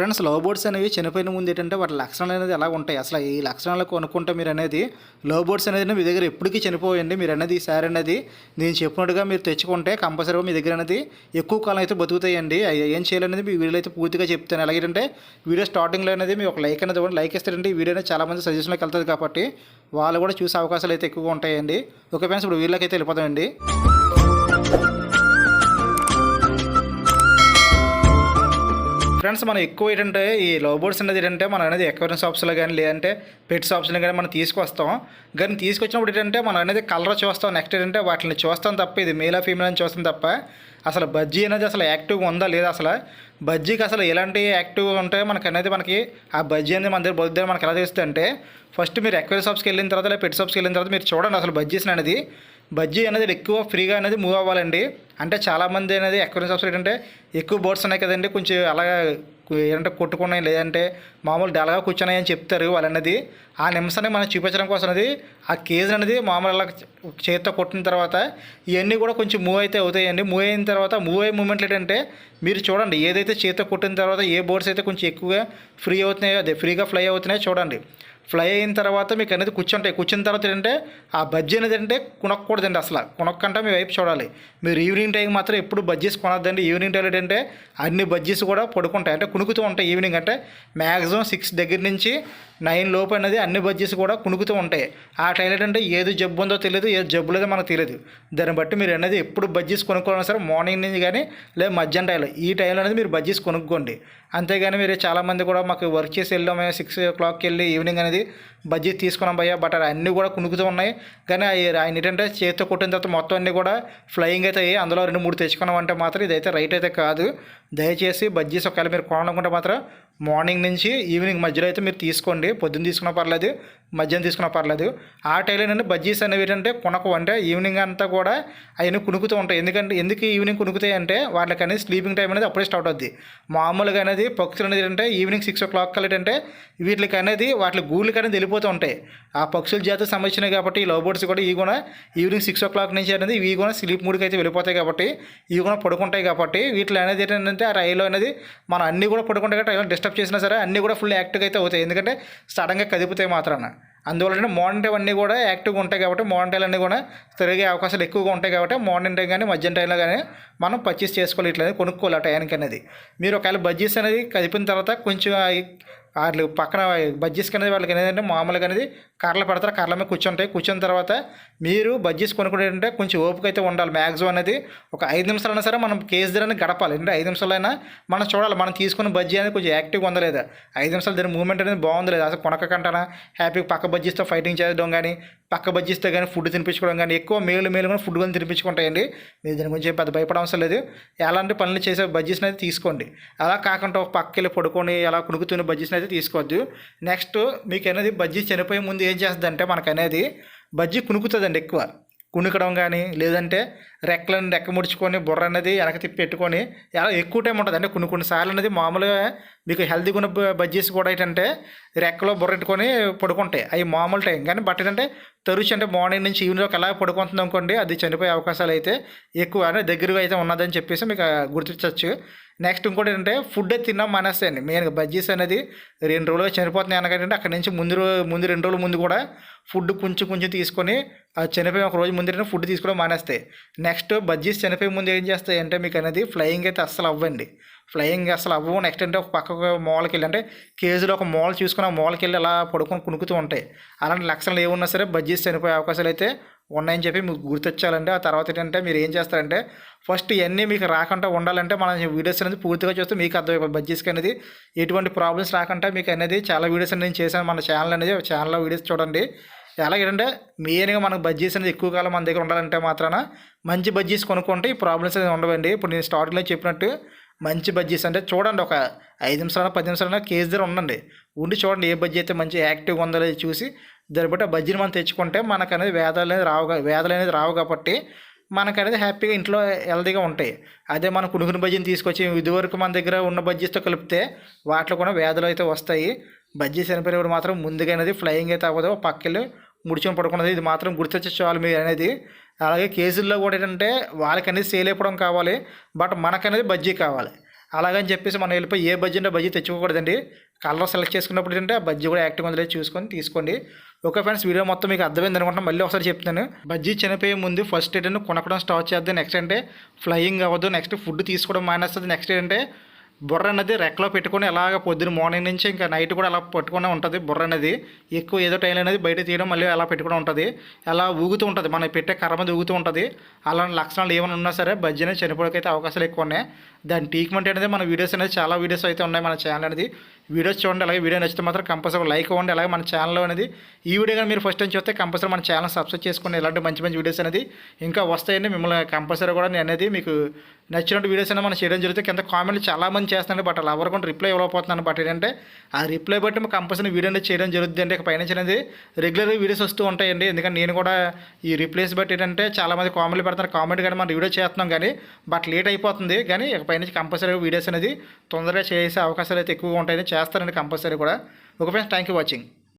Friends love boards అనేవి చనిపోయిన ముందు ఏంటంటే వాటి లక్షణాలు అనేది ఎలా ఉంటాయి? అసలు ఈ లక్షణాలు కొనుక్కుంటే మీరు అనేది లవ్ బోర్డ్స్ అనేది మీ దగ్గర ఎప్పటికీ చనిపోయండి. మీరు అనేది ఈ అనేది నేను చెప్పినట్టుగా మీరు తెచ్చుకుంటే కంపల్సరీగా మీ దగ్గర అనేది ఎక్కువ కాలం అయితే బతుకుతాయండి. ఏం చేయాలనేది మీ వీడియోలో అయితే పూర్తిగా చెప్తాను. అలాగేంటే వీడియో స్టార్టింగ్లో అనేది మీ ఒక లైక్ అనేది ఇవ్వండి. లైక్ ఇస్తారంటే ఈ వీడియో అనేది చాలా మంది సజెషన్లోకి వెళ్తుంది కాబట్టి వాళ్ళు కూడా చూసే అవకాశాలు అయితే ఎక్కువగా ఉంటాయండి. ఓకే ఫ్రెండ్స్ ఇప్పుడు వీళ్ళకైతే వెళ్ళిపోతామండి. ఫ్రెండ్స్ మనం ఎక్కువ ఏంటంటే ఈ లవ్ బోర్డ్స్ అనేది ఏంటంటే మనం అనేది ఎక్వరెన్స్ షాప్స్లో కానీ లేదంటే పెట్ షాప్స్లో కానీ మనం తీసుకొస్తాం. కానీ తీసుకొచ్చినప్పుడు ఏంటంటే మనం అనేది కలర్ చూస్తాం. నెక్స్ట్ ఏంటంటే వాటిని చూస్తాం తప్ప ఇది మేలా ఫీమేల్ అని చూస్తాం తప్ప అసలు బజ్జీ అనేది అసలు యాక్టివ్గా ఉందా లేదా అసలు? బజ్జీకి అసలు ఎలాంటి యాక్టివ్గా ఉంటే మనకి అనేది మనకి ఆ బజ్జీ అనేది మన దగ్గర బొద్దు మనకి ఎలా తెలుస్తుంది అంటే ఫస్ట్ మీరు ఎక్వరీ షాప్స్కి వెళ్ళిన తర్వాత లేదా పెట్ షాప్స్కి వెళ్ళిన తర్వాత మీరు చూడండి అసలు బజ్జీస్ అనేది బజ్జీ అనేది ఎక్కువ ఫ్రీగా అనేది మూవ్ అవ్వాలండి. అంటే చాలామంది అనేది ఎక్కడ సబ్సిడీ అంటే ఎక్కువ బోర్డ్స్ ఉన్నాయి కదండి కొంచెం అలాగా ఏంటంటే కొట్టుకున్నాయి లేదంటే మామూలు డల్గా కూర్చున్నాయి అని చెప్తారు వాళ్ళన్నది ఆ నిమిషాన్ని మనం చూపించడం కోసం అనేది ఆ కేజ్ అనేది మామూలు అలా చేతితో కొట్టిన తర్వాత ఇవన్నీ కూడా కొంచెం మూవ్ అయితే అవుతాయండి. మూవ్ అయిన తర్వాత మూవ్ అయ్యే మూమెంట్లు ఏంటంటే మీరు చూడండి ఏదైతే చేతితో కొట్టిన తర్వాత ఏ బోర్డ్స్ అయితే కొంచెం ఎక్కువగా ఫ్రీ అవుతున్నాయో అదే ఫ్రీగా ఫ్లై అవుతున్నాయో చూడండి. ఫ్లై అయిన తర్వాత మీకు అనేది కూర్చుంటాయి. కూర్చున్న తర్వాత ఏంటంటే ఆ బజ్జీ అనేది అంటే కొనక్కూడదండి అసలు. కొనక్కంటే మీ వైపు చూడాలి. మీరు ఈవినింగ్ టైం మాత్రం ఎప్పుడు బజ్జీస్ కొనద్దండి. ఈవినింగ్ టైం ఏంటంటే అన్ని బజ్జీస్ కూడా పడుకుంటాయి. అంటే కునుకుతూ ఉంటాయి ఈవినింగ్. అంటే మ్యాక్సిమం సిక్స్ దగ్గర నుంచి నైన్ లోపు అనేది అన్ని బజ్జీస్ కూడా కునుకుతూ ఉంటాయి. ఆ టైం ఏంటంటే ఏది జబ్బు ఉందో తెలియదు ఏది జబ్బు లేదో మనకు తెలియదు. దాన్ని బట్టి మీరు అనేది ఎప్పుడు బజ్జీస్ కొనుక్కోవాలన్నా సరే మార్నింగ్ నుంచి కానీ లేదా మధ్యాహ్నం టైంలో. ఈ టైంలో అనేది మీరు బజ్జీస్ కొనుక్కోండి. అంతేగాని మీరు చాలామంది కూడా మాకు వర్క్ చేసి వెళ్ళాము సిక్స్ ఓ క్లాక్కి వెళ్ళి ఈవినింగ్ అనేది బజ్జీ తీసుకున్నాం భయ్యా. బట్ అన్నీ కూడా కునుకుతూ ఉన్నాయి. కానీ ఆయన ఏంటంటే చేతితో కొట్టిన తర్వాత మొత్తం అన్నీ కూడా ఫ్లయింగ్ అయితే అందులో రెండు మూడు తెచ్చుకున్నాం అంటే మాత్రం ఇదైతే రైట్ అయితే కాదు. దయచేసి బజ్జీస్ ఒకవేళ మీరు కొనాలనుకుంటే మాత్రం మార్నింగ్ నుంచి ఈవినింగ్ మధ్యలో అయితే మీరు తీసుకోండి. పొద్దున్న తీసుకున్నా పర్లేదు. మధ్యాహ్నం తీసుకున్నా పర్లేదు. ఆ టైంలో బజ్జీస్ అనేవి ఏంటంటే కొనకు అంటే ఈవినింగ్ అంతా కూడా అవన్నీ కునుకుతూ ఉంటాయి. ఎందుకంటే ఎందుకు ఈవినింగ్ కునుకుతాయి అంటే వాళ్ళకి అనేది స్లీపింగ్ టైం అనేది అప్పుడే స్టార్ట్ అవుద్ది. మామూలుగా అనేది పక్షులు అనేది ఏంటంటే ఈవినింగ్ సిక్స్ ఓ క్లాక్ కల్లా ఏంటంటే వీటికి అనేది వాటి గూళ్ళకి అనేది వెళ్ళిపోతూ ఉంటాయి. ఆ పక్షుల జాతి సంబంధించినవి కాబట్టి ఈ లవ్ బర్డ్స్ కూడా ఇవి కూడా ఈవినింగ్ సిక్స్ ఓ క్లాక్ నుంచి అనేది ఇవి కూడా స్లీప్ మూడ్కి అయితే వెళ్ళిపోతాయి కాబట్టి ఇవి కూడా పడుకుంటాయి కాబట్టి వీటిలో అనేది ఏంటంటే ఆ రైలు అనేది మనం అన్నీ కూడా పడుకుంటాయి కాబట్టి రైలు డిస్టర్బ్ చేసినా సరే అన్నీ కూడా ఫుల్ యాక్టివ్గా అయితే అవుతాయి. ఎందుకంటే సడన్గా కదిపితాయి మాత్రాన. అందువల్ల మార్నింగ్ అన్నీ కూడా యాక్టివ్గా ఉంటాయి కాబట్టి మార్నింగ్ టైం అన్నీ కూడా తిరిగే అవకాశాలు ఎక్కువగా ఉంటాయి కాబట్టి మార్నింగ్ టైం కానీ మధ్యాహ్నం టైంలో కానీ మనం పర్చేస్ చేసుకోవాలి ఇట్లా కొనుక్కోవాలి ఆ టైంకి అనేది. మీరు ఒకవేళ బడ్జెట్స్ అనేది కదిపిన తర్వాత కొంచెం వాళ్ళు పక్కన బజ్జీస్కి అనేది వాళ్ళకి ఏంటంటే మామూలుగా అనేది కర్రలు పెడతారు కర్రల మీద కూర్చుంటాయి. కూర్చున్న తర్వాత మీరు బజ్జీస్ కొనుక్కుంటే కొంచెం ఓపిక అయితే ఉండాలి. మ్యాక్సిమం అనేది ఒక ఐదు నిమిషాలైనా సరే మనం కేసు దగ్గర గడపాలి. అంటే ఐదు నిమిషాలైనా మనం చూడాలి. మనం తీసుకున్న బజ్జీ అనేది కొంచెం యాక్టివ్గా ఉందా లేదా ఐదు నిమిషాలు దీని మూమెంట్ అనేది బాగుంది లేదా. అసలు కొనకంటానా హ్యాపీగా పక్క బజ్జీస్తో ఫైటింగ్ చేయడం కానీ పక్క బజ్జీస్తో కానీ ఫుడ్ తినిపించుకోవడం కానీ ఎక్కువ మేలు మేలు కూడా ఫుడ్ కానీ తినిపించుకుంటాయండి. మీరు దీని గురించి పెద్ద భయపడ అవసరం లేదు. ఎలాంటి పనులు చేసే బజ్జీస్ని అయితే తీసుకోండి. అలా కాకుండా ఒక పక్కకి వెళ్ళి పడుకొని అలా కునుకుతున్న బజ్జీస్ని అయితే తీసుకోవద్దు. నెక్స్ట్ మీకు అనేది బజ్జీ చనిపోయే ముందు ఏం చేస్తుంది అంటే మనకనేది బజ్జీ కునుకుతుందండి ఎక్కువ. కునుకడం కానీ లేదంటే రెక్కలను రెక్క ముడుచుకొని బుర్ర అనేది వెనక తిప్పి పెట్టుకొని ఎక్కువ టైం ఉంటుంది అంటే కొన్ని కొన్ని సార్లు అనేది మామూలుగా మీకు హెల్తీగా ఉన్న బజ్జీస్ కూడా ఏంటంటే రెక్కలో బుర్ర పెట్టుకొని పడుకుంటాయి. అవి మామూలు టైం. కానీ బట్ ఏంటంటే తరుచు అంటే మార్నింగ్ నుంచి ఈవినింగ్ ఎలా పడుకుంటుంది అనుకోండి అది చనిపోయే అవకాశాలు అయితే ఎక్కువ. అంటే దగ్గరగా అయితే ఉన్నదని చెప్పేసి మీకు గుర్తించవచ్చు నెక్స్ట్ ఇంకోటి ఏంటంటే ఫుడ్ తిన్నాం మానేస్తాయండి. మెయిన్గా బజ్జీస్ అనేది రెండు రోజులుగా చనిపోతున్నాయి అనగానే అక్కడ నుంచి ముందు ముందు రెండు రోజుల ముందు కూడా ఫుడ్ కొంచెం కొంచెం తీసుకొని చనిపోయిన చనిపోయి ఒక రోజు ముందు ఫుడ్ తీసుకోవడం మానేస్తాయి. నెక్స్ట్ బజ్జీస్ చనిపోయే ముందు ఏం చేస్తాయి అంటే మీకు అనేది ఫ్లయింగ్ అయితే అస్సలు అవ్వండి. ఫ్లయింగ్ అసలు అవ్వవు నెక్స్ట్ అంటే ఒక పక్కకు మూలకి వెళ్ళి అంటే కేజీలో ఒక మూల చూసుకుని ఆ మూలకి వెళ్ళి అలా పడుకొని కునుకుతూ ఉంటాయి. అలాంటి లక్షణాలు ఏమున్నా సరే బజ్జీస్ చనిపోయే అవకాశాలు అయితే ఉన్నాయని చెప్పి మీకు గుర్తొచ్చాలంటే ఆ తర్వాత ఏంటంటే మీరు ఏం చేస్తారంటే ఫస్ట్ ఇవన్నీ మీకు రాకుండా ఉండాలంటే మనం వీడియోస్ అనేది పూర్తిగా చూస్తే మీకు అర్థమైపోయి బడ్జెట్స్కి అనేది ఎటువంటి ప్రాబ్లమ్స్ రాకుండా మీకు అనేది చాలా వీడియోస్ అనేది నేను చేశాను. మన ఛానల్ అనేది ఛానల్లో వీడియోస్ చూడండి. ఎలాగేంటంటే మెయిన్గా మనకు బడ్జెట్స్ అనేది ఎక్కువ కాలం మన దగ్గర ఉండాలంటే మాత్రాన మంచి బడ్జెట్స్ కొనుక్కుంటే ఈ ప్రాబ్లమ్స్ అనేది ఉండవండి. ఇప్పుడు నేను స్టార్టింగ్లో చెప్పినట్టు మంచి బడ్జెట్స్ అంటే చూడండి ఒక ఐదు నిమిషాలు పది నిమిషాలు కేజీ దగ్గర ఉండండి. ఉండి చూడండి ఏ బజ్జీ అయితే మంచి యాక్టివ్గా ఉందో లేదో చూసి దాన్ని బట్టి ఆ బడ్జెట్ మనం తెచ్చుకుంటే మనకు అనేది వేదాలు అనేది రావు వేదాలు అనేది రావు కాబట్టి మనకనేది హ్యాపీగా ఇంట్లో హెల్దీగా ఉంటాయి. అదే మనం కునుకుని బజ్జీని తీసుకొచ్చి ఇదివరకు మన దగ్గర ఉన్న బజ్జీస్తో కలిపితే వాటిలో కూడా వ్యాధులు అయితే వస్తాయి. బజ్జీ చనిపోయినప్పుడు మాత్రం ముందుగానేది ఫ్లయింగ్ అయితే అవ్వదు పక్కలు ముడిచుకొని పడుకున్నది. ఇది మాత్రం గుర్తొచ్చే చాలు మీరు అనేది. అలాగే కేజీల్లో కూడా ఏంటంటే వాళ్ళకి అనేది సేల్ అయిపోవడం కావాలి. బట్ మనకనేది బజ్జీ కావాలి. అలాగని చెప్పేసి మనం వెళ్ళిపోయి ఏ బజ్జీ ఉంటే బజ్జీ తెచ్చుకోకూడదండి. కలర్ సెలెక్ట్ చేసుకున్నప్పుడు ఏంటంటే ఆ బజ్జీ కూడా యాక్టివ్ ఉందో చూసుకొని తీసుకోండి. ఓకే ఫ్రెండ్స్ వీడియో మొత్తం మీకు అర్థమైంది అనుకుంటున్నాను. మళ్ళీ ఒకసారి చెప్తాను బజ్జీ చనిపోయే ముందు ఫస్ట్ ఏంటంటే కొనకడం స్టార్ట్ చేద్దాం. నెక్స్ట్ అంటే ఫ్లయింగ్ అవ్వదు. నెక్స్ట్ ఫుడ్ తీసుకోవడం మానేస్తుంది. నెక్స్ట్ ఏంటంటే బుర్ర అనేది రెక్కలో పెట్టుకొని అలాగ పొద్దున్న మార్నింగ్ నుంచి ఇంకా నైట్ కూడా అలా పట్టుకునే ఉంటుంది బుర్ర అనేది ఎక్కువ ఏదో టైం అనేది బయట తీయడం మళ్ళీ అలా పెట్టుకుని ఉంటుంది. అలా ఊగుతూ ఉంటుంది. మనం పెట్టే కర్ర మీద ఊగుతూ ఉంటుంది. అలాంటి లక్షణాలు ఏమైనా ఉన్నా సరే బజ్జీనే చనిపోవడానికి అయితే అవకాశాలు ఎక్కువ ఉన్నాయి. దాని ట్రీట్మెంట్ అనేది మన వీడియోస్ అనేది చాలా వీడియోస్ అయితే ఉన్నాయి మన ఛానల్ అనేది. వీడియోస్ చూడండి అలాగే వీడియో నచ్చితే మాత్రం కంపల్సరీ లైక్ ఇవ్వండి అలాగే మన ఛానల్లో అనేది. ఈ వీడియో కానీ మీరు ఫస్ట్ టైం చూస్తే కంపల్సరీ మన ఛానల్ సబ్స్క్రైబ్ చేసుకోండి ఇలాంటి మంచి మంచి వీడియోస్ అనేది ఇంకా వస్తాయండి. మిమ్మల్ని కంపల్సరీ కూడా నేను అనేది మీకు నచ్చినట్టు వీడియోస్ అనేది మనం చేయడం జరుగుతుంది. కింద కామెంట్లు చాలా మంది చేస్తున్నాను బట్ అలా ఎవరు కూడా రిప్లై ఇవ్వకపోతున్నాను బట్ ఏంటంటే ఆ రిప్లై బట్టి మీకు కంపల్సరీ వీడియో అనేది చేయడం జరుగుతుంది అంటే ఇక పైనుంచి అనేది రెగ్యులర్ వీడియోస్ వస్తూ ఉంటాయండి. ఎందుకంటే నేను కూడా ఈ రిప్లైస్ బట్టి ఏంటంటే చాలామంది కామెంట్లు పెడతారు కామెంట్ కానీ మనం వీడియో చేస్తున్నాం కానీ బట్ లేట్ అయిపోతుంది. కానీ ఇక పైనుంచి కంపల్సరీ వీడియోస్ అనేది తొందరగా చేసే అవకాశాలు అయితే ఎక్కువగా ఉంటాయని చేస్తారండి కంపల్సరీ కూడా. Okay friends thank you watching